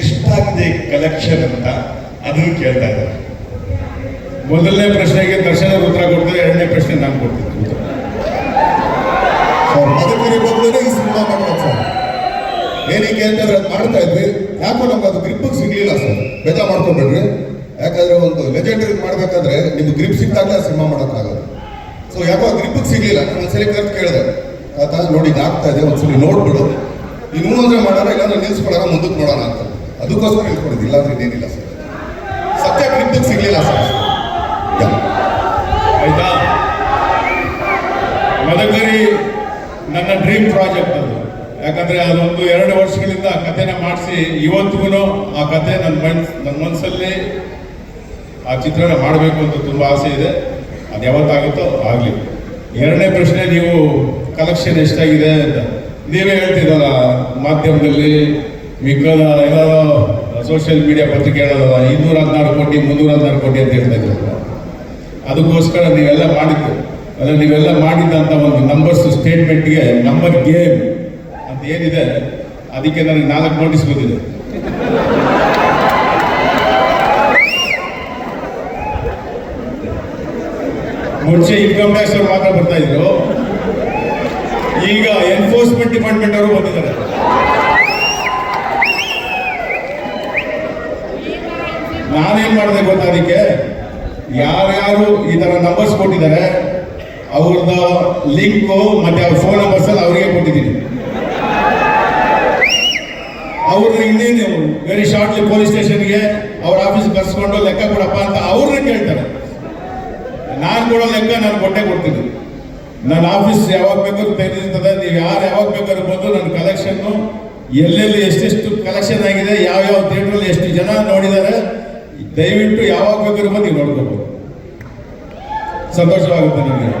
ಎಷ್ಟಾಗಿದೆ ಕಲೆಕ್ಷನ್ ಅಂತ ಅದನ್ನು ಕೇಳ್ತಾ ಇದ್ದಾರೆ. ಮೊದಲನೇ ಪ್ರಶ್ನೆಗೆ ದರ್ಶನ ಉತ್ತರ ಕೊಡ್ತಾರೆ, ಎರಡನೇ ಪ್ರಶ್ನೆ ನಾನು ಕೊಡ್ತೀನಿ. ಮದಕರಿ ಬಂದ್ರೆ ಈ ಸಿನಿಮಾ ಮಾಡೋದು ಸರ್. ಏನಕ್ಕೆ ಅಂತಂದ್ರೆ ಮಾಡ್ತಾ ಇದ್ವಿ. ಯಾಕೋ ನಮ್ಗೆ ಅದು ಗ್ರಿಪ್ ಸಿಗ್ಲಿಲ್ಲ ಸರ್. ಬೇಜ ಮಾಡ್ಕೊಂಡ್ಬಿಡ್ರಿ ಯಾಕಂದ್ರೆ ಒಂದು ಲೆಜೆಂಡರಿ ಮಾಡ್ಬೇಕಾದ್ರೆ ನಿಮ್ಗೆ ಗ್ರಿಪ್ ಸಿಕ್ಕಾಗಲೇ ಸಿನಿಮಾ ಮಾಡೋಕ್ಕಾಗಲ್ಲ. ಸೊ ಯಾಕೋ ಗ್ರಿಪ್ ಸಿಗ್ಲಿಲ್ಲ. ನಾನು ಒಂದ್ಸಲಿ ಕರೆದು ಕೇಳಿದೆ. ಆತ ನೋಡಿ ಇದಾಗ್ತಾ ಇದೆ, ಒಂದ್ಸಲಿ ನೋಡ್ಬಿಡು. ಇನ್ನು ಅಂದ್ರೆ ಮಾಡೋಣ ಇಲ್ಲಾಂದ್ರೆ ನಿಲ್ಸ್ಕೊಳ್ಳೋಣ ಮುಂದಕ್ಕೆ ನೋಡೋಣ ಅಂತ. ಅದಕ್ಕೋಸ್ಕರ ನಿಲ್ಸ್ಕೊಂಡಿದ್ದು ಇಲ್ಲಾಂದ್ರೆ ಇನ್ನೇನಿಲ್ಲ ಸರ್. ಸತ್ಯ ಗ್ರಿಪ್ ಸಿಗ್ಲಿಲ್ಲ ಸರ್. ಆಯ್ತಾ? ಮದಕರಿ ನನ್ನ ಡ್ರೀಮ್ ಪ್ರಾಜೆಕ್ಟ್ ಅದು. ಯಾಕಂದ್ರೆ ಅದೊಂದು ಎರಡು ವರ್ಷಗಳಿಂದ ಆ ಕಥೆನ ಮಾಡಿಸಿ ಇವತ್ತಿಗೂ ಆ ಕಥೆ ನನ್ನ ಮನ್ಸ್ ನನ್ನ ಮನಸ್ಸಲ್ಲಿ ಆ ಚಿತ್ರಣ ಮಾಡಬೇಕು ಅಂತ ತುಂಬ ಆಸೆ ಇದೆ. ಅದು ಯಾವತ್ತಾಗುತ್ತೋ ಆಗಲಿ. ಎರಡನೇ ಪ್ರಶ್ನೆ, ನೀವು ಕಲೆಕ್ಷನ್ ಎಷ್ಟಾಗಿದೆ ಅಂತ. ನೀವೇ ಹೇಳ್ತಿದ್ದಲ್ಲ ಮಾಧ್ಯಮದಲ್ಲಿ ಮಿಕ್ಕದ ಎಲ್ಲ ಸೋಷಿಯಲ್ ಮೀಡಿಯಾ ಪತ್ರಿಕೆ ಹೇಳೋದಲ್ಲ ಇನ್ನೂರ ಹದಿನಾರು ಕೋಟಿ, ಮುನ್ನೂರ ಹದಿನಾರು ಕೋಟಿ ಅಂತ ಹೇಳ್ತಾ ಇದ್ರಲ್ಲ ಅದಕ್ಕೋಸ್ಕರ ನೀವೆಲ್ಲ ಮಾಡಿದ್ದು, ಅಂದರೆ ನೀವೆಲ್ಲ ಮಾಡಿದ್ದಂಥ ಒಂದು ನಂಬರ್ಸ್ ಸ್ಟೇಟ್ಮೆಂಟ್ಗೆ ನಂಬರ್ ಗೇಮ್ ಅಂತ ಏನಿದೆ, ಅದಕ್ಕೆ ನನಗೆ ನಾಲ್ಕು ನೋಟಿಸ್ ಬಂದಿದೆ. ಮುಂಚೆ ಇನ್ಕಮ್ ಟ್ಯಾಕ್ಸ್ ಮಾತ್ರ ಬರ್ತಾ ಇದ್ರು. ಈಗ ಎನ್ಫೋರ್ಸ್ಮೆಂಟ್ ಡಿಪಾರ್ಟ್ಮೆಂಟ್ ಅವರು ಬಂದಿದ್ದಾರೆ ನಾನೇನ್ ಮಾಡಿದೆ ಗೊತ್ತಾ ಅದಕ್ಕೆ? ಯಾರ್ಯಾರು ಈ ತರ ನಂಬರ್ಸ್ ಕೊಟ್ಟಿದ್ದಾರೆ ಅವ್ರದ್ದು ಲಿಂಕು ಮತ್ತೆ ಅವ್ರ ಫೋನ್ ನಂಬರ್ಸ್ ಅಲ್ಲಿ ಅವರಿಗೆ ಕೊಟ್ಟಿದ್ದೀನಿ. ಅವ್ರನ್ನ ಇನ್ನೇನು ವೆರಿ ಶಾರ್ಟ್ಲಿ ಪೊಲೀಸ್ ಸ್ಟೇಷನ್ಗೆ ಅವ್ರ ಆಫೀಸ್ ಕರ್ಸ್ಕೊಂಡು ಲೆಕ್ಕ ಕೊಡಪ್ಪ ಅಂತ ಅವ್ರನ್ನ ಕೇಳ್ತಾರೆ. ನಾನು ಕೊಡೋ ಲೆಕ್ಕ ನಾನು ಕೊಟ್ಟೆ ಕೊಡ್ತೀನಿ. ನನ್ನ ಆಫೀಸ್ ಯಾವಾಗ ಬೇಕಾದ್ರೂ ತೆರೆದಿರ್ತದೆ ನೀವು ಯಾರು ಯಾವಾಗ ಬೇಕಾದ್ರೂ ಬಂದು ನನ್ನ ಕಲೆಕ್ಷನ್ನು ಎಲ್ಲೆಲ್ಲಿ ಎಷ್ಟೆಷ್ಟು ಕಲೆಕ್ಷನ್ ಆಗಿದೆ, ಯಾವ ಯಾವ ಥಿಯೇಟ್ರಲ್ಲಿ ಎಷ್ಟು ಜನ ನೋಡಿದ್ದಾರೆ, ದಯವಿಟ್ಟು ಯಾವಾಗ ಬೇಕಾದ್ರೂ ಬಂದು ನೀವು ಸಂತೋಷವಾಗುತ್ತೆ ನನಗೆ.